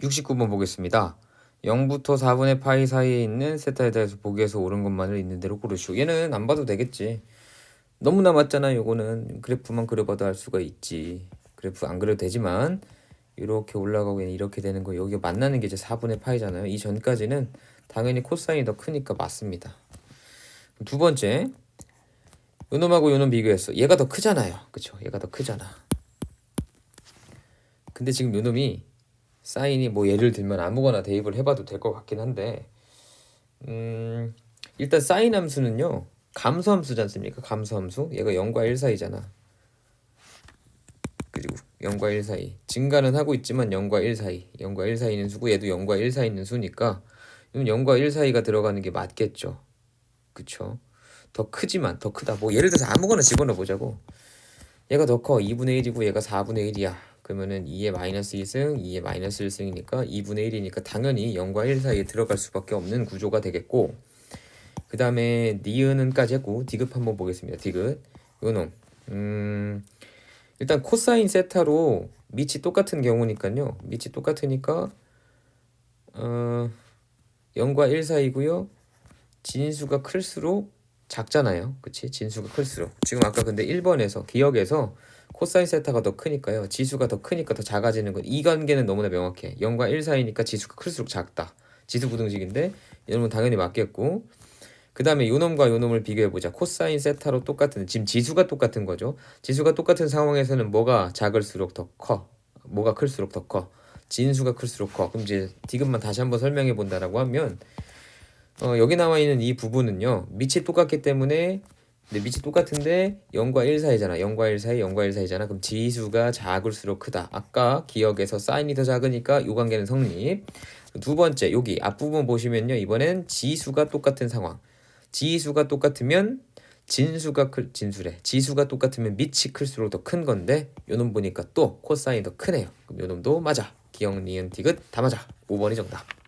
69번 보겠습니다. 0부터 4분의 파이 사이에 있는 세타에 대해서 보기에서 옳은 것만을 있는 대로 고르시오. 얘는 안 봐도 되겠지. 너무나 맞잖아. 요거는 그래프만 그려봐도 알 수가 있지. 그래프 안 그려도 되지만 이렇게 올라가고 이렇게 되는 거 여기가 만나는 게 이제 4분의 파이잖아요. 이 전까지는 당연히 코사인이 더 크니까 맞습니다. 두 번째 요놈하고 요놈 비교했어. 얘가 더 크잖아요. 그쵸? 얘가 더 크잖아. 근데 지금 요놈이 사인이 뭐 예를 들면 아무거나 대입을 해봐도 될 것 같긴 한데 음 일단 사인 함수는요 감소 함수지 않습니까? 감소 함수? 얘가 0과 1 사이잖아. 그리고 0과 1 사이. 증가는 하고 있지만 0과 1 사이. 0과 1 사이 있는 수고 얘도 0과 1 사이 있는 수니까 이건 0과 1 사이가 들어가는 게 맞겠죠. 그쵸? 더 크지만 더 크다. 뭐 예를 들어서 아무거나 집어넣어 보자고. 얘가 더 커. 2분의 1이고 얘가 4분의 1이야 그러면은 2의 마이너스 2승, 2의 마이너스 1승이니까 2분의 1이니까 당연히 0과 1 사이에 들어갈 수밖에 없는 구조가 되겠고 그 다음에 니은은까지 했고 디귿 한번 보겠습니다. 디귿 요놈 음 일단 코사인 세타로 밑이 똑같은 경우니까요. 밑이 똑같으니까 어 0과 1 사이고요. 진수가 클수록 작잖아요. 그치? 진수가 클수록. 지금 아까 근데 1번에서 기억에서 코사인 세타가 더 크니까요. 지수가 더 크니까 더 작아지는 것. 이 관계는 너무나 명확해. 0과 1 사이니까 지수가 클수록 작다. 지수 부등식인데 이놈은 당연히 맞겠고 그 다음에 요놈과 요놈을 비교해보자. 코사인 세타로 똑같은 지금 지수가 똑같은 거죠. 지수가 똑같은 상황에서는 뭐가 작을수록 더 커. 뭐가 클수록 더 커. 진수가 클수록 커. 그럼 이제 디귿만 다시 한번 설명해 본다라고 하면 어, 여기 나와 있는 이 부분은요. 밑이 똑같기 때문에 근데 밑이 똑같은데 0과 1 사이잖아. 0과 1 사이, 0과 1 사이잖아. 그럼 지수가 작을수록 크다. 아까 기억에서 사인이 더 작으니까 요 관계는 성립. 두 번째 여기 앞부분 보시면요. 이번엔 지수가 똑같은 상황. 지수가 똑같으면 진수가 클 진수래. 지수가 똑같으면 밑이 클수록 더 큰 건데 요놈 보니까 또 코사인이 더 크네요. 그럼 요놈도 맞아. 기억 니은 디귿 다 맞아. 5번이 정답.